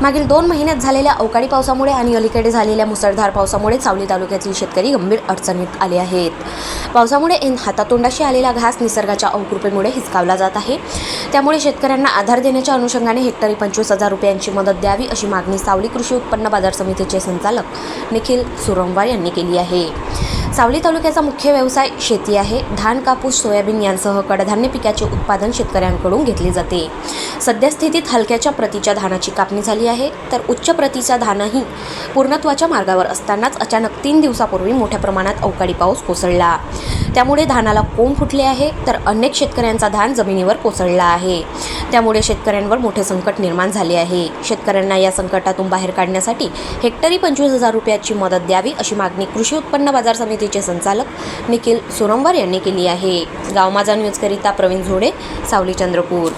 मागील दोन महिन्यात झालेल्या अवकाळी पावसामुळे आणि अलीकडे झालेल्या मुसळधार पावसामुळे सावली तालुक्यातील शेतकरी गंभीर अडचणीत आले आहेत. पावसामुळे ऐन हातातोंडाशी आलेला घास निसर्गाच्या अवकृपेमुळे हिसकावला जात आहे. त्यामुळे शेतकऱ्यांना आधार देण्याच्या अनुषंगाने हेक्टरी पंचवीस हजार रुपयांची मदत द्यावी अशी मागणी सावली कृषी उत्पन्न बाजार समितीचे संचालक निखिल सुरंवार यांनी केली आहे. सावली तालुक्याचा मुख्य व्यवसाय शेती आहे. धान कापूस सोयाबीन यांसह कडधान्य पिकाचे उत्पादन शेतकऱ्यांकडून घेतले जाते. सद्यस्थितीत हलक्याच्या प्रतीच्या धानाची कापणी झाली आहे. तर उच्च प्रतीचा धानही पूर्णत्वाच्या मार्गावर असतानाच अचानक तीन दिवसापूर्वी मोठ्या प्रमाणात अवकाळी पाऊस कोसळला. त्यामुळे धानाला कोंब फुटले आहे तर अनेक शेतकऱ्यांचा धान जमिनीवर कोसळला आहे. त्यामुळे शेतकऱ्यांवर मोठे संकट निर्माण झाले आहे. शेतकऱ्यांना या संकटातून बाहेर काढण्यासाठी हेक्टरी पंचवीस हजार रुपयाची मदत द्यावी अशी मागणी कृषी उत्पन्न बाजार समितीचे संचालक निखिल सुरंवर यांनी केली आहे. गाव माझा न्यूजकरिता प्रवीण झोडे सावली चंद्रपूर.